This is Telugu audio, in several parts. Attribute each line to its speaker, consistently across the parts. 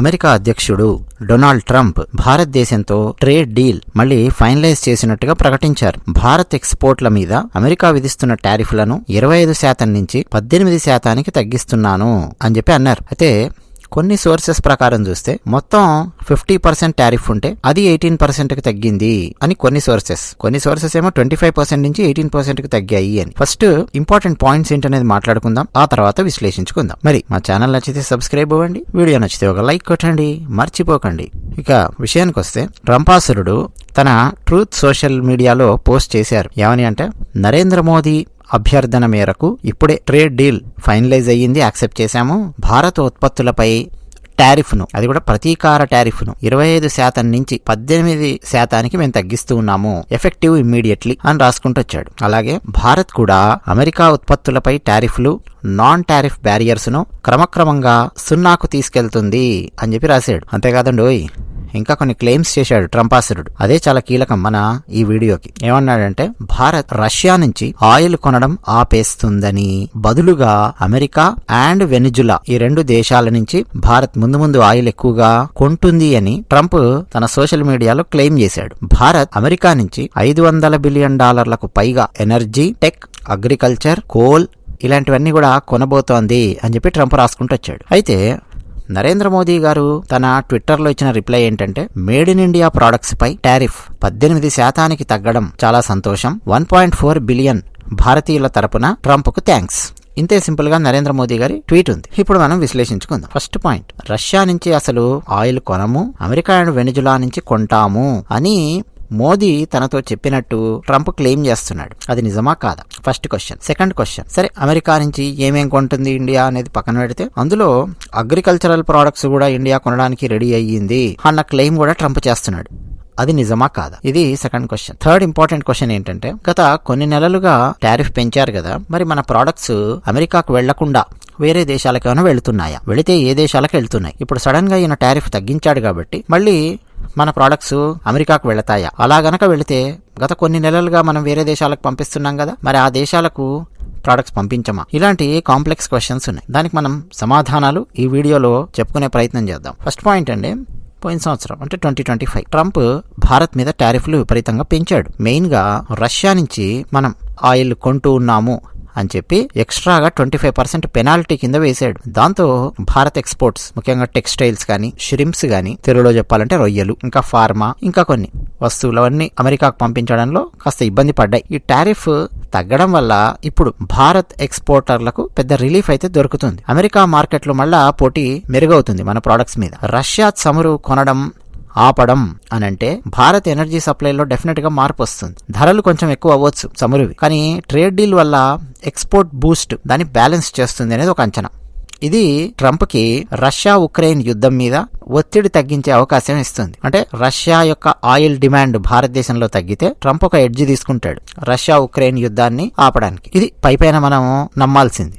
Speaker 1: అమెరికా అధ్యక్షుడు డొనాల్డ్ ట్రంప్ భారతదేశంతో ట్రేడ్ డీల్ మళ్ళీ ఫైనలైజ్ చేసినట్టుగా ప్రకటించారు. భారత్ ఎక్స్పోర్ట్ల మీద అమెరికా విధిస్తున్న టారిఫ్లను ఇరవై ఐదు శాతం నుంచి పద్దెనిమిది శాతానికి తగ్గిస్తున్నాను అని చెప్పి అన్నారు. అయితే కొన్ని సోర్సెస్ ప్రకారం చూస్తే మొత్తం ఫిఫ్టీ పర్సెంట్ టారిఫ్ ఉంటే అది ఎయిటీన్ పర్సెంట్కి తగ్గింది అని కొన్ని సోర్సెస్. కొన్ని సోర్సెస్ ఏమో ట్వంటీ ఫైవ్ పర్సెంట్ నుంచి ఎయిటీన్ పర్సెంట్కి తగ్గాయి అని. ఫస్ట్ ఇంపార్టెంట్ పాయింట్స్ ఏంటనేది మాట్లాడుకుందాం. ఆ తర్వాత విశ్లేషించుకుందాం. మరి మా ఛానల్ నచ్చితే సబ్స్క్రైబ్ అవ్వండి. వీడియో నచ్చితే ఒక లైక్ కొట్టండి. మర్చిపోకండి. ఇక విషయానికి వస్తే రంపాసురుడు తన ట్రూత్ సోషల్ మీడియాలో పోస్ట్ చేశారు. ఏమని అంటే నరేంద్ర మోదీ అభ్యర్థన మేరకు ఇప్పుడే ట్రేడ్ డీల్ ఫైనలైజ్ అయ్యింది యాక్సెప్ట్ చేశాము. భారత ఉత్పత్తులపై టారిఫ్ను అది కూడా ప్రతీకార టారిఫ్ను ఇరవై ఐదు శాతం నుంచి పద్దెనిమిది శాతానికి మేము తగ్గిస్తూ ఉన్నాము. ఎఫెక్టివ్ ఇమ్మీడియట్లీ అని రాసుకుంటూ వచ్చాడు. అలాగే భారత్ కూడా అమెరికా ఉత్పత్తులపై టారిఫ్లు నాన్ టారిఫ్ బ్యారియర్స్ను క్రమక్రమంగా సున్నాకు తీసుకెళ్తుంది అని చెప్పి రాశాడు. అంతేకాదండి ఓయ్ ఇంకా కొన్ని క్లెయిమ్స్ చేశాడు ట్రంపాసురుడు అదే చాలా కీలకం మన ఈ వీడియోకి. ఏమన్నాడంటే భారత్ రష్యా నుంచి ఆయిల్ కొనడం ఆపేస్తుందని బదులుగా అమెరికా అండ్ వెనిజులా ఈ రెండు దేశాల నుంచి భారత్ ముందు ముందు ఆయిల్ ఎక్కువగా కొంటుంది అని ట్రంప్ తన సోషల్ మీడియాలో క్లెయిమ్ చేశాడు. భారత్ అమెరికా నుంచి ఐదు వందల బిలియన్ డాలర్లకు పైగా ఎనర్జీ టెక్ అగ్రికల్చర్ కోల్ ఇలాంటివన్నీ కూడా కొనబోతోంది అని చెప్పి ట్రంప్ రాసుకుంటూ వచ్చాడు. అయితే నరేంద్ర మోదీ గారు తన ట్విట్టర్లో ఇచ్చిన రిప్లై ఏంటంటే మేడ్ ఇన్ ఇండియా ప్రొడక్ట్స్ పై టారిఫ్ పద్దెనిమిది శాతానికి తగ్గడం చాలా సంతోషం. వన్ పాయింట్ ఫోర్ బిలియన్ భారతీయుల తరపున ట్రంప్కు థ్యాంక్స్. ఇంతే సింపుల్గా నరేంద్ర మోదీ గారి ట్వీట్ ఉంది. ఇప్పుడు మనం విశ్లేషించుకుందాం. ఫస్ట్ పాయింట్ రష్యా నుంచి అసలు ఆయిల్ కొనము అమెరికా అండ్ వెనిజులా నుంచి కొంటాము అని మోదీ తనతో చెప్పినట్టు ట్రంప్ క్లెయిమ్ చేస్తున్నాడు. అది నిజమా కాదా? First question. Second question. సరే అమెరికా నుంచి ఏమేం కొంటుంది ఇండియా అనేది పక్కన పెడితే అందులో అగ్రికల్చరల్ ప్రోడక్ట్స్ కూడా ఇండియా కొనడానికి రెడీ అయ్యింది అన్న క్లెయిమ్ కూడా ట్రంప్ చేస్తున్నాడు. అది నిజమా కాదా? ఇది second question. Third important question ఏంటంటే గత కొన్ని నెలలుగా టారిఫ్ పెంచారు కదా మరి మన ప్రోడక్ట్స్ అమెరికాకు వెళ్ళకుండా వేరే దేశాలకేమైనా వెళుతున్నాయా? వెళ్తున్నాయా వెళితే ఏ దేశాలకు వెళ్తున్నాయి? ఇప్పుడు సడన్గా ఈయన టారిఫ్ తగ్గించాడు కాబట్టి మళ్ళీ మన ప్రోడక్ట్స్ అమెరికాకు వెళతాయా? అలా గనక వెళితే గత కొన్ని నెలలుగా మనం వేరే దేశాలకు పంపిస్తున్నాం కదా మరి ఆ దేశాలకు ప్రోడక్ట్స్ పంపించమా? ఇలాంటి కాంప్లెక్స్ క్వశ్చన్స్ ఉన్నాయి. దానికి మనం సమాధానాలు ఈ వీడియోలో చెప్పుకునే ప్రయత్నం చేద్దాం. ఫస్ట్ పాయింట్ అండి పోయిన సంవత్సరం అంటే twenty twenty five Trump Bharat మీద టారిఫ్లు విపరీతంగా పెంచాడు. మెయిన్గా రష్యా నుంచి మనం ఆయిల్ కొంటూ ఉన్నాము. అని చెప్పి ఎక్స్ట్రాగా ట్వంటీ ఫైవ్ పర్సెంట్ పెనాల్టీ కింద వేశాడు. దాంతో భారత్ ఎక్స్పోర్ట్స్ ముఖ్యంగా టెక్స్టైల్స్ కానీ షిరింప్స్ కానీ తెలుగులో చెప్పాలంటే రొయ్యలు ఇంకా ఫార్మా ఇంకా కొన్ని వస్తువులు అవన్నీ అమెరికాకు పంపించడంలో కాస్త ఇబ్బంది పడ్డాయి. ఈ టారిఫ్ తగ్గడం వల్ల ఇప్పుడు భారత్ ఎక్స్పోర్టర్లకు పెద్ద రిలీఫ్ అయితే దొరుకుతుంది. అమెరికా మార్కెట్లో మళ్ళా పోటీ మెరుగవుతుంది మన ప్రొడక్ట్స్ మీద. రష్యా చమురు కొనడం ఆపడం అని అంటే భారత్ ఎనర్జీ సప్లైలో డెఫినెట్గా మార్పు వస్తుంది. ధరలు కొంచెం ఎక్కువ అవ్వచ్చు చమురువి. కానీ ట్రేడ్ డీల్ వల్ల ఎక్స్పోర్ట్ బూస్ట్ దాన్ని బ్యాలెన్స్ చేస్తుంది అనేది ఒక అంచనా. ఇది ట్రంప్కి రష్యా ఉక్రెయిన్ యుద్ధం మీద ఒత్తిడి తగ్గించే అవకాశం ఇస్తుంది. అంటే రష్యా యొక్క ఆయిల్ డిమాండ్ భారతదేశంలో తగ్గితే ట్రంప్ ఒక ఎడ్జి తీసుకుంటాడు రష్యా ఉక్రెయిన్ యుద్ధాన్ని ఆపడానికి. ఇది పైపైన మనం నమ్మాల్సింది.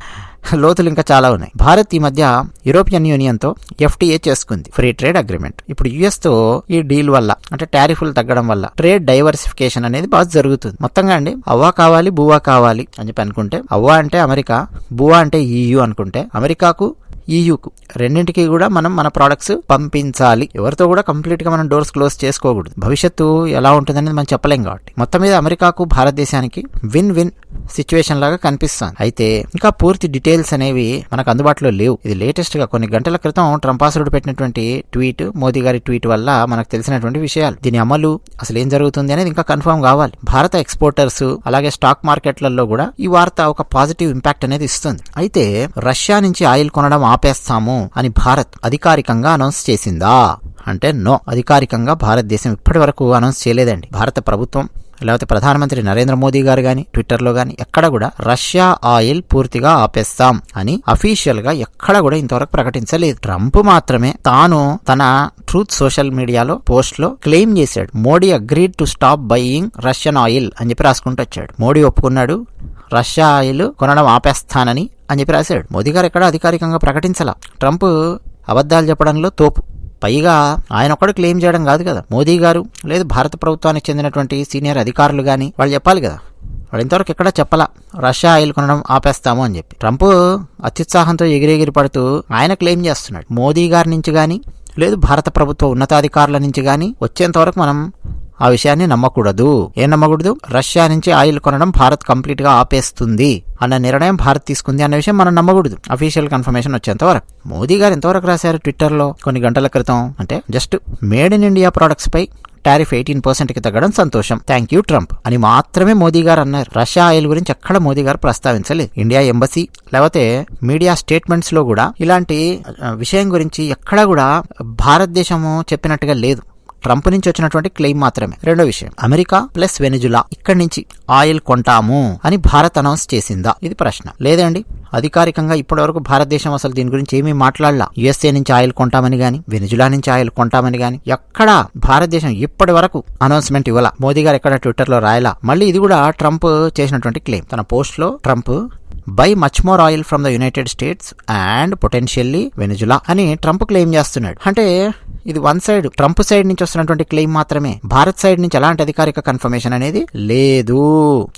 Speaker 1: లోతులు ఇంకా చాలా ఉన్నాయి. భారత్ ఈ మధ్య యూరోపియన్ యూనియన్తో ఎఫ్టీఏ చేసుకుంది. Free trade agreement. ఇప్పుడు యుఎస్తో ఈ డీల్ వల్ల అంటే టారిఫ్లు తగ్గడం వల్ల ట్రేడ్ డైవర్సిఫికేషన్ అనేది బాగా జరుగుతుంది. మొత్తంగా అండి అవ్వా కావాలి బువా కావాలి అని చెప్పి అనుకుంటే అవ్వా అంటే అమెరికా బువా అంటే ఈయూ అనుకుంటే అమెరికాకు ఈయూకు రెండింటికి కూడా మనం మన ప్రొడక్ట్స్ పంపించాలి. ఎవరితో కూడా కంప్లీట్గా మనం డోర్స్ క్లోజ్ చేసుకోకూడదు. భవిష్యత్తు ఎలా ఉంటుందనేది మనం చెప్పలేం కాబట్టి. మొత్తం మీద అమెరికాకు భారతదేశానికి విన్ విన్ సిచ్యువేషన్ లాగా కనిపిస్తుంది. అయితే ఇంకా పూర్తి డీటెయిల్స్ అనేవి మనకు అందుబాటులో లేవు. ఇది లేటెస్ట్గా కొన్ని గంటల క్రితం ట్రంపాసురుడు పెట్టినటువంటి ట్వీట్ మోదీ గారి ట్వీట్ వల్ల మనకు తెలిసినటువంటి విషయాలు. దీని అమలు అసలు ఏం జరుగుతుంది అనేది ఇంకా కన్ఫర్మ్ కావాలి. భారత ఎక్స్పోర్టర్స్ అలాగే స్టాక్ మార్కెట్లలో కూడా ఈ వార్త ఒక పాజిటివ్ ఇంపాక్ట్ అనేది ఇస్తుంది. అయితే రష్యా నుంచి ఆయిల్ కొనడం ఆపేస్తాము అని భారత్ అధికారికంగా అనౌన్స్ చేసిందా? అంటే నో. అధికారికంగా భారతదేశం ఇప్పటి వరకు అనౌన్స్ చేయలేదండి. భారత ప్రభుత్వం లేకపోతే ప్రధానమంత్రి నరేంద్ర మోదీ గారు కానీ ట్విట్టర్లో కానీ ఎక్కడ కూడా రష్యా ఆయిల్ పూర్తిగా ఆపేస్తాం అని అఫీషియల్గా ఎక్కడ కూడా ఇంతవరకు ప్రకటించలేదు. ట్రంప్ మాత్రమే తాను తన ట్రూత్ సోషల్ మీడియాలో పోస్ట్లో క్లెయిమ్ చేశాడు. Modi agreed to stop buying Russian oil అని చెప్పి రాసుకుంటూ వచ్చాడు మోడీ ఒప్పుకున్నాడు. రష్యా ఆయిల్ కొనడం ఆపేస్తానని అని చెప్పి రాశాడు. మోదీ గారు ఎక్కడ అధికారికంగా ప్రకటించాల. ట్రంప్ అబద్ధాలు చెప్పడంలో తోపు. పైగా ఆయన ఒక్కడు క్లెయిమ్ చేయడం కాదు కదా. మోదీ గారు లేదు భారత ప్రభుత్వానికి చెందినటువంటి సీనియర్ అధికారులు కానీ వాళ్ళు చెప్పాలి కదా. వాళ్ళు ఇంతవరకు ఎక్కడ చెప్పలా. రష్యా ఆయిల్ కొనడం ఆపేస్తాము అని చెప్పి. ట్రంప్ అత్యుత్సాహంతో ఎగిరెగిరి పడుతూ ఆయన క్లెయిమ్ చేస్తున్నాడు. మోదీ గారి నుంచి కానీ లేదు భారత ప్రభుత్వ ఉన్నతాధికారుల నుంచి కానీ వచ్చేంతవరకు మనం ఆ విషయాన్ని నమ్మకూడదు. ఏం నమ్మకూడదు? రష్యా నుంచి ఆయిల్ కొనడం భారత్ కంప్లీట్గా ఆపేస్తుంది అన్న నిర్ణయం భారత్ తీసుకుంది అన్న విషయం మనం నమ్మకూడదు. అఫీషియల్ కన్ఫర్మేషన్ వచ్చేంత వరకు. మోదీ గారు ఎంతవరకు రాశారు ట్విట్టర్లో కొన్ని గంటల క్రితం? అంటే just made in India products pi tariff eighteen పర్సెంట్కి తగ్గడం సంతోషం. థ్యాంక్ యూ ట్రంప్ అని మాత్రమే మోదీ గారు అన్నారు. రష్యా ఆయిల్ గురించి ఎక్కడ మోదీ గారు ప్రస్తావించలేదు. ఇండియా ఎంబసీ లేకపోతే మీడియా స్టేట్మెంట్స్లో కూడా ఇలాంటి విషయం గురించి ఎక్కడా కూడా భారతదేశము చెప్పినట్టుగా లేదు. ట్రంప్ నుంచి వచ్చినటువంటి క్లెయిమ్ మాత్రమే. రెండో విషయం. అమెరికా ప్లస్ వెనిజులా ఇక్కడి నుంచి ఆయిల్ కొంటాము అని భారత్ అనౌన్స్ చేసిందా? ఇది ప్రశ్న. లేదండి. అధికారికంగా ఇప్పటివరకు భారతదేశం అసలు దీని గురించి ఏమీ మాట్లాడలా. యుఎస్ఏ నుంచి ఆయిల్ కొంటామని గాని వెనిజులా నుంచి ఆయిల్ కొంటామని గాని ఎక్కడా భారతదేశం ఇప్పటి వరకు అనౌన్స్మెంట్ ఇవ్వాల. మోదీ గారు ఎక్కడ ట్విట్టర్లో రాయలా. మళ్ళీ ఇది కూడా ట్రంప్ చేసినటువంటి క్లెయిమ్. తన పోస్ట్లో Trump buy much more oil from the United States and potentially Venezuela అని ట్రంప్ క్లెయిమ్ చేస్తున్నాడు. అంటే ఇది వన్ సైడ్ ట్రంప్ సైడ్ నుంచి వస్తున్నటువంటి క్లెయిమ్ మాత్రమే. భారత్ సైడ్ నుంచి ఎలాంటి అధికారిక కన్ఫర్మేషన్ అనేది లేదు.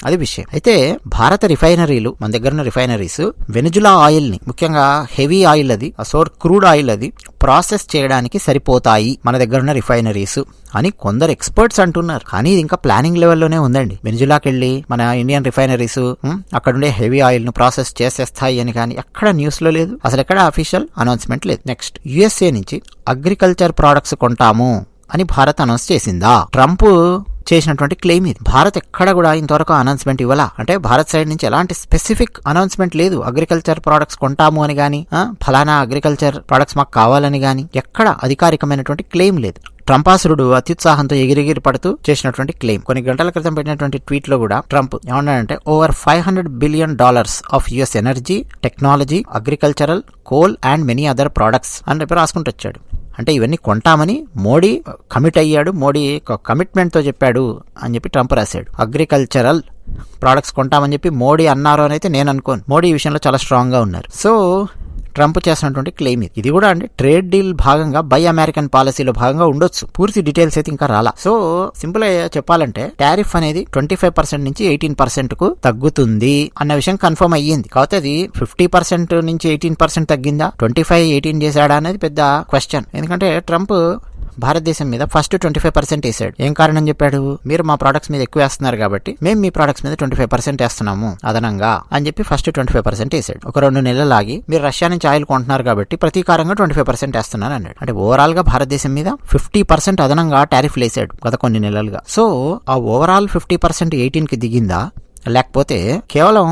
Speaker 1: అది విషయం. అయితే భారత రిఫైనరీలు మన దగ్గర ఉన్న రిఫైనరీస్ వెనిజులా ఆయిల్ని ముఖ్యంగా హెవీ ఆయిల్ అది సోర్ క్రూడ్ ఆయిల్ అది ప్రాసెస్ చేయడానికి సరిపోతాయి మన దగ్గర ఉన్న రిఫైనరీస్ అని కొందరు ఎక్స్పర్ట్స్ అంటున్నారు. కానీ ఇది ఇంకా ప్లానింగ్ లెవెల్లోనే ఉందండి. వెనిజులాకి వెళ్ళి మన ఇండియన్ రిఫైనరీస్ అక్కడుండే హెవీ ఆయిల్ను ప్రాసెస్ చేసేస్తాయి అని కానీ ఎక్కడ న్యూస్లో లేదు. అసలు ఎక్కడ అఫీషియల్ అనౌన్స్మెంట్ లేదు. నెక్స్ట్ యుఎస్ఏ నుంచి అగ్రికల్చర్ ప్రోడక్ట్స్ కొంటాము అని భారత్ అనౌన్స్ చేసిందా? ట్రంప్ చేసినటువంటి క్లెయిమ్ ఇది. భారత్ ఎక్కడ కూడా ఇంతవరకు అనౌన్స్మెంట్ ఇవ్వాలా? అంటే భారత్ సైడ్ నుంచి ఎలాంటి స్పెసిఫిక్ అనౌన్స్మెంట్ లేదు. అగ్రికల్చర్ ప్రొడక్ట్స్ కొంటాము అని గాని ఫలానా అగ్రికల్చర్ ప్రొడక్ట్స్ మాకు కావాలని గాని ఎక్కడ అధికారికమైనటువంటి క్లెయిమ్ లేదు. ట్రంపాసురుడు అత్యుత్సాహంతో ఎగిరెగిరి పడుతూ చేసినటువంటి క్లెయిమ్ కొన్ని గంటల క్రితం పెట్టినటువంటి ట్వీట్లో కూడా ట్రంప్ ఏమన్నాడంటే over five hundred billion dollars of US energy technology agricultural coal and many other products అని చెప్పి రాసుకుంటూ వచ్చాడు. అంటే ఇవన్నీ కొంటామని మోడీ కమిట్ అయ్యాడు మోడీ కమిట్మెంట్తో చెప్పాడు అని చెప్పి ట్రంప్ రాశాడు. అగ్రికల్చరల్ ప్రోడక్ట్స్ కొంటామని చెప్పి మోడీ అన్నారు అని అయితే నేను అనుకోను. మోడీ ఈ విషయంలో చాలా స్ట్రాంగ్గా ఉన్నారు. సో ట్రంప్ చేసినటువంటి క్లెయిమ్ ఇది. ఇది కూడా అండి ట్రేడ్ డీల్ భాగంగా బై అమెరికన్ పాలసీలో భాగంగా ఉండొచ్చు. పూర్తి డీటెయిల్స్ అయితే ఇంకా రాలా. సో సింపుల్గా చెప్పాలంటే టారిఫ్ అనేది ట్వంటీ ఫైవ్ పర్సెంట్ నుంచి ఎయిటీన్ పర్సెంట్కు తగ్గుతుంది అన్న విషయం కన్ఫర్మ్ అయ్యింది. కాకపోతే అది ఫిఫ్టీ పర్సెంట్ నుంచి ఎయిటీన్ పర్సెంట్ తగ్గిందా? ట్వంటీ ఫైవ్ ఎయిటీన్ చేశాడా అనేది పెద్ద క్వశ్చన్ ఎందుకంటే ట్రంప్ భారతదేశం మీద ఫస్ట్ ట్వంటీ ఫైవ్ పర్సెంట్ వేసాడు ఏం కారణం చెప్పాడు? మీరు మా ప్రొడక్ట్స్ మీద ఎక్కువ వేస్తున్నారు కాబట్టి మేము మీ ప్రొడక్ట్స్ మీద ట్వంటీ ఫైవ్ పర్సెంట్ వేస్తున్నాము. అదనంగా అని చెప్పి ఫస్ట్ ట్వంటీ ఫైవ్ పర్సెంట్ వేసాడు ఒక రెండు నెలలు ఆగి మీరు రష్యా నుంచి ఆయిల్ కొంటున్నారు కాబట్టి ప్రతీకారంగా ట్వంటీ ఫైవ్ పర్సెంట్ వేస్తున్నాను అన్నాడు. అంటే ఓవరాల్గా భారతదేశం మీద ఫిఫ్టీ పర్సెంట్ అదనంగా టారిఫ్ వేసాడు గత కొన్ని నెలలుగా. సో ఆ ఓవరాల్ ఫిఫ్టీ పర్సెంట్ ఎయిటీన్కి దిగిందా? లేకపోతే కేవలం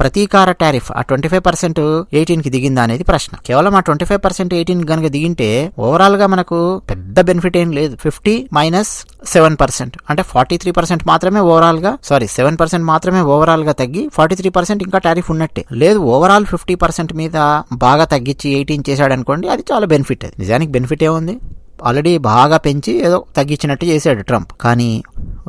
Speaker 1: ప్రతీకార టారిఫ్ ఆ ట్వంటీ ఫైవ్ పర్సెంట్ ఎయిటీన్కి దిగిందా అనేది ప్రశ్న. కేవలం ఆ ట్వంటీ ఫైవ్ పర్సెంట్ ఎయిటీన్ కనుక దిగింటే ఓవరాల్గా మనకు పెద్ద బెనిఫిట్ ఏం లేదు. ఫిఫ్టీ మైనస్ సెవెన్ పర్సెంట్ అంటే ఫార్టీ త్రీ పర్సెంట్ మాత్రమే ఓవరాల్గా సారీ సెవెన్ పర్సెంట్ మాత్రమే ఓవరాల్గా తగ్గి ఫార్టీ త్రీ పర్సెంట్ ఇంకా టారిఫ్ ఉన్నట్టే. లేదు ఓవరాల్ ఫిఫ్టీ పర్సెంట్ మీద బాగా తగ్గించి ఎయిటీన్ చేశాడు అనుకోండి అది చాలా బెనిఫిట్ అది. నిజానికి బెనిఫిట్ ఏముంది? ఆల్రెడీ బాగా పెంచి ఏదో తగ్గించినట్టు చేశాడు ట్రంప్. కానీ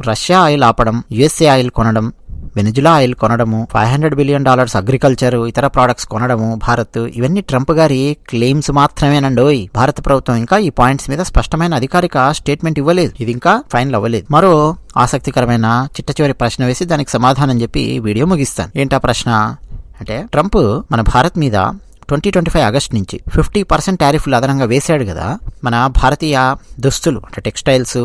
Speaker 1: రష్యా ఆయిల్ ఆపడం యుఎస్ఏ ఆయిల్ కొనడం Venezuela oil కొనడము five hundred billion dollars agriculture ఇతర ప్రొడక్ట్స్ కొనడము భారత్ ఇవన్నీ ట్రంప్ గారి క్లెయిమ్స్ మాత్రమేనండోయ్. భారత ప్రభుత్వం ఇంకా ఈ పాయింట్స్ మీద స్పష్టమైన అధికారిక స్టేట్మెంట్ ఇవ్వలేదు. ఇది ఇంకా ఫైనల్ అవ్వలేదు. మరో ఆసక్తికరమైన చిట్ట చివరి ప్రశ్న వేసి దానికి సమాధానం చెప్పి వీడియో ముగిస్తాను. ఏంటా ప్రశ్న? అంటే ట్రంప్ మన భారత్ మీద ట్వంటీ ట్వంటీ ఫైవ్ ఆగస్ట్ నుంచి ఫిఫ్టీ పర్సెంట్ టారిఫ్లు అదనంగా వేశాడు కదా మన భారతీయ దుస్తులు అంటే టెక్స్టైల్స్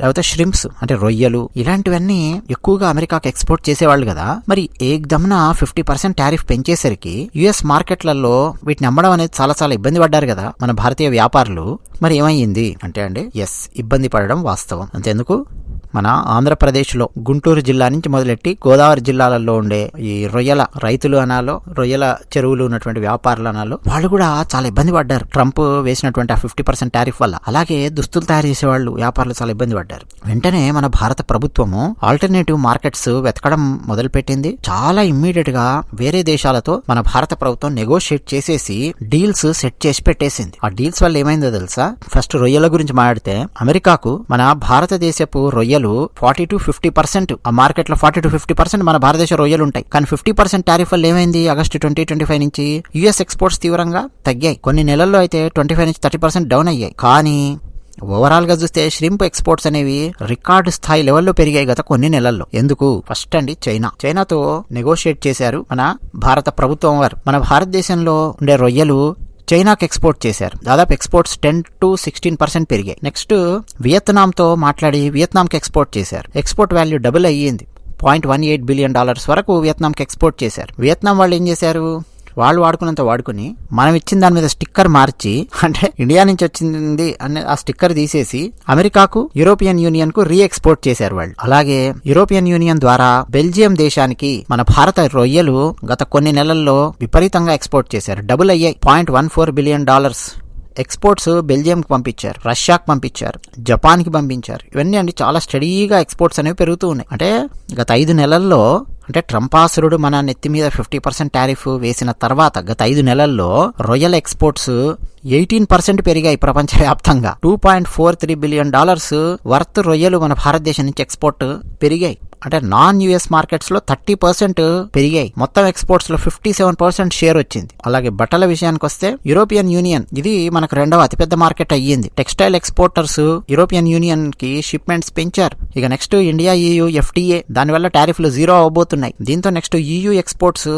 Speaker 1: లేకపోతే ష్రింప్స్ అంటే రొయ్యలు ఇలాంటివన్నీ ఎక్కువగా అమెరికాకి ఎక్స్పోర్ట్ చేసేవాళ్ళు కదా. మరి ఏకదమ్న ఫిఫ్టీ పర్సెంట్ టారిఫ్ పెంచేసరికి యుఎస్ మార్కెట్లలో వీటిని అమ్మడం అనేది చాలా చాలా ఇబ్బంది పడ్డారు కదా మన భారతీయ వ్యాపారులు. మరి ఏమైంది? అంటే అండి ఎస్ ఇబ్బంది పడడం వాస్తవం. అంతేందుకు? మన ఆంధ్రప్రదేశ్లో గుంటూరు జిల్లా నుంచి మొదలెట్టి గోదావరి జిల్లాలలో ఉండే ఈ రొయ్యల రైతులు అనాలో రొయ్యల చెరువులు ఉన్నటువంటి వ్యాపారులు అనాలో వాళ్ళు కూడా చాలా ఇబ్బంది పడ్డారు. ట్రంప్ వేసినటువంటి ఆ ఫిఫ్టీ పర్సెంట్ టారిఫ్ వల్ల. అలాగే దుస్తులు తయారు చేసేవాళ్ళు వ్యాపారులు చాలా ఇబ్బంది పడ్డారు. వెంటనే మన భారత ప్రభుత్వము ఆల్టర్నేటివ్ మార్కెట్స్ వెతకడం మొదలుపెట్టింది. చాలా ఇమ్మీడియట్గా వేరే దేశాలతో మన భారత ప్రభుత్వం నెగోషియేట్ చేసేసి డీల్స్ సెట్ చేసి పెట్టేసింది. ఆ డీల్స్ వల్ల ఏమైందో తెలుసా? ఫస్ట్ రొయ్యల గురించి మాట్లాడితే అమెరికాకు మన భారతదేశపు రొయ్యలు ఫార్టీ టు ఫిఫ్టీ పర్సెంట్ ఆ మార్కెట్లో ఫార్టీ టు ఫిఫ్టీ పర్సెంట్ మన భారతదేశ రొయ్యలు ఉంటాయి. కానీ ఫిఫ్టీ పర్సెంట్ టారిఫ్ వల్ల ఏమైంది? ఆగస్టు ట్వంటీ ట్వంటీ ఫైవ్ నుంచి యుఎస్ ఎక్స్పోర్ట్స్ తీవ్రంగా తగ్గాయి. కొన్ని నెలల్లో అయితే ట్వంటీ ఫైవ్ నుంచి థర్టీ పర్సెంట్ డౌన్ అయ్యాయి. కానీ ఓవరాల్గా చూస్తే ష్రింప్ ఎక్స్పోర్ట్స్ అనేవి రికార్డు స్థాయి లెవెల్లో పెరిగాయి గత కొన్ని నెలల్లో. ఎందుకు? ఫస్ట్ అండి చైనా. చైనాతో నెగోషియేట్ చేశారు మన భారత ప్రభుత్వం వారు. మన భారతదేశంలో ఉండే రొయ్యలు చైనాకి ఎక్స్పోర్ట్ చేశారు. దాదాపు exports ten to sixteen percent పెరిగాయి. నెక్స్ట్ వియత్నాంతో మాట్లాడి వియత్నాంకి ఎక్స్పోర్ట్ చేశారు. ఎక్స్పోర్ట్ వాల్యూ డబుల్ అయ్యింది. Point one eight billion dollars వరకు వియత్నాంకి ఎక్స్పోర్ట్ చేశారు. వియత్నాం వాళ్ళు ఏం చేశారు? వాళ్ళు వాడుకున్నంత వాడుకుని మనం ఇచ్చిన దాని మీద స్టిక్కర్ మార్చి అంటే ఇండియా నుంచి వచ్చింది అనే ఆ స్టిక్కర్ తీసేసి అమెరికాకు యూరోపియన్ యూనియన్కు రీ ఎక్స్పోర్ట్ చేశారు వాళ్ళు. అలాగే యూరోపియన్ యూనియన్ ద్వారా బెల్జియం దేశానికి మన భారత రొయ్యలు గత కొన్ని నెలల్లో విపరీతంగా ఎక్స్పోర్ట్ చేశారు. డబుల్ అయ్యాయి point one four billion dollars exports బెల్జియంకి పంపించారు రష్యాకి పంపించారు జపాన్కి పంపించారు. ఇవన్నీ అండి చాలా స్టడీగా ఎక్స్పోర్ట్స్ అనేవి పెరుగుతూ ఉన్నాయి. అంటే గత ఐదు నెలల్లో అంటే ట్రంపాసురుడు మన నెత్తి మీద ఫిఫ్టీ పర్సెంట్ టారిఫ్ వేసిన తర్వాత గత ఐదు నెలల్లో రొయ్యల ఎక్స్పోర్ట్స్ ఎయిటీన్ పర్సెంట్ పెరిగాయి ప్రపంచవ్యాప్తంగా. Two point four three billion dollars worth రొయ్యలు మన భారతదేశం నుంచి ఎక్స్పోర్ట్ పెరిగాయి. అంటే నాన్ యుఎస్ మార్కెట్స్లో థర్టీ పర్సెంట్ పెరిగాయి. మొత్తం ఎక్స్పోర్ట్స్లో ఫిఫ్టీ సెవెన్ పర్సెంట్ షేర్ వచ్చింది. అలాగే బట్టల విషయానికి వస్తే యూరోపియన్ యూనియన్ ఇది మనకు రెండవ అతిపెద్ద మార్కెట్ అయ్యింది. టెక్స్టైల్ ఎక్స్పోర్టర్స్ యూరోపియన్ యూనియన్కి షిప్మెంట్స్ పెంచారు. ఇక నెక్స్ట్ ఇండియా ఈయూ ఎఫ్టీఏ దానివల్ల టారిఫ్లు జీరో అవబోతున్నాయి. దీంతో next EU exports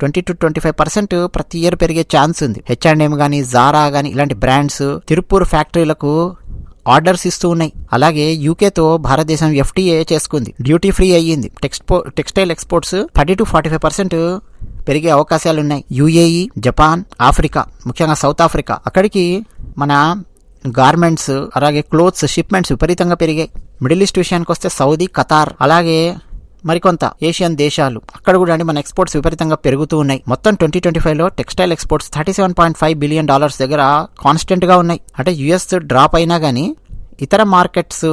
Speaker 1: twenty two twenty five percent ప్రతి ఇయర్ పెరిగే ఛాన్స్ ఉంది. హెచ్ అండ్ ఎం కానీ జారా కానీ ఇలాంటి బ్రాండ్స్ తిరుపూర్ ఫ్యాక్టరీలకు ఆర్డర్స్ ఇస్తూ ఉన్నాయి. అలాగే యూకేతో భారతదేశం ఎఫ్టీఏ చేసుకుంది. డ్యూటీ ఫ్రీ అయ్యింది. టెక్స్పో textile exports thirty to forty five percent పెరిగే అవకాశాలు ఉన్నాయి యుఏఈ జపాన్ ఆఫ్రికా ముఖ్యంగా సౌత్ ఆఫ్రికా. అక్కడికి మన గార్మెంట్స్ అలాగే క్లోత్స్ షిప్మెంట్స్ విపరీతంగా పెరిగాయి. మిడిల్ ఈస్ట్ విషయానికి వస్తే సౌదీ ఖతార్ అలాగే మరికొంత ఏషియన్ దేశాలు. అక్కడ కూడా అండి మన ఎక్స్పోర్ట్స్ విపరీతంగా పెరుగుతూ ఉన్నాయి. మొత్తం ట్వంటీ ట్వంటీ ఫైవ్లో textile exports thirty seven point five billion dollars దగ్గర కాన్స్టెంట్గా ఉన్నాయి. అంటే యుఎస్ డ్రాప్ అయినా గానీ ఇతర మార్కెట్స్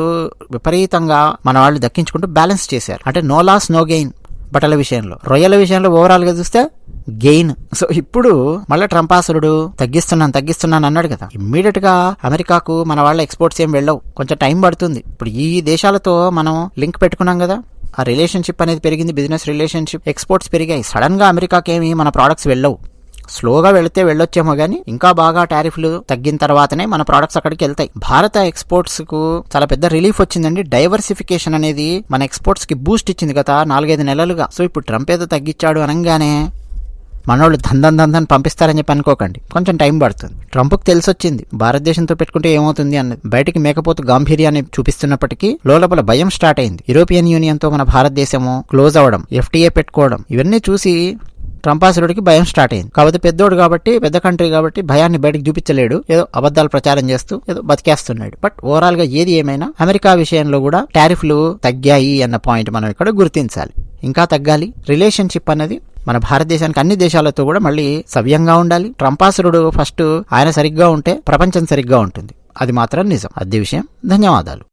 Speaker 1: విపరీతంగా మన వాళ్ళు దక్కించుకుంటూ బ్యాలెన్స్ చేశారు. అంటే నో లాస్ నో గెయిన్ బట్టల విషయంలో. రొయ్యల విషయంలో ఓవరాల్గా చూస్తే గెయిన్ సో ఇప్పుడు మళ్ళీ ట్రంపాసురుడు తగ్గిస్తున్నాను తగ్గిస్తున్నాను అన్నాడు కదా. ఇమ్మీడియట్గా అమెరికాకు మన వాళ్ళ ఎక్స్పోర్ట్స్ ఏం వెళ్ళవు. కొంచెం టైం పడుతుంది. ఇప్పుడు ఈ దేశాలతో మనం లింక్ పెట్టుకున్నాం కదా. ఆ రిలేషన్షిప్ అనేది పెరిగింది బిజినెస్ రిలేషన్షిప్ ఎక్స్పోర్ట్స్ పెరిగాయి. సడన్గా అమెరికాకి ఏమి మన ప్రోడక్ట్స్ వెళ్ళవు. స్లోగా వెళితే వెళ్ళొచ్చేమో కానీ ఇంకా బాగా టారిఫ్లు తగ్గిన తర్వాతనే మన ప్రోడక్ట్స్ అక్కడికి వెళ్తాయి. భారత ఎక్స్పోర్ట్స్కు చాలా పెద్ద రిలీఫ్ వచ్చిందండి. డైవర్సిఫికేషన్ అనేది మన ఎక్స్పోర్ట్స్కి బూస్ట్ ఇచ్చింది కదా నాలుగైదు నెలలుగా. సో ఇప్పుడు ట్రంప్ ఏదో తగ్గించాడు అనగానే మనోళ్ళు దందన్ దందన్ పంపిస్తారని చెప్పి అనుకోకండి. కొంచెం టైం పడుతుంది. ట్రంప్కి తెలిసొచ్చింది. భారతదేశంతో పెట్టుకుంటే ఏమవుతుంది అన్నది బయటికి మేకపోతు గాంభీర్యాన్ని చూపిస్తున్నప్పటికీ లోపల భయం స్టార్ట్ అయింది. యూరోపియన్ యూనియన్తో మన భారతదేశము క్లోజ్ అవ్వడం ఎఫ్టీఏ పెట్టుకోవడం ఇవన్నీ చూసి ట్రంపాసురుడికి భయం స్టార్ట్ అయింది. కాబట్టి పెద్దోడు కాబట్టి పెద్ద కంట్రీ కాబట్టి భయాన్ని బయటకు చూపించలేడు. ఏదో అబద్దాలు ప్రచారం చేస్తూ ఏదో బతికేస్తున్నాడు. బట్ ఓవరాల్గా ఏది ఏమైనా అమెరికా విషయంలో కూడా టారిఫ్లు తగ్గాయి అన్న పాయింట్ మనం ఇక్కడ గుర్తించాలి. ఇంకా తగ్గాలి. రిలేషన్షిప్ అన్నది మన భారతదేశానికి అన్ని దేశాలతో కూడా మళ్ళీ సవ్యంగా ఉండాలి. ట్రంపాసురుడు ఫస్ట్ ఆయన సరిగ్గా ఉంటే ప్రపంచం సరిగ్గా ఉంటుంది. అది మాత్రం నిజం. అదే విషయం. ధన్యవాదాలు.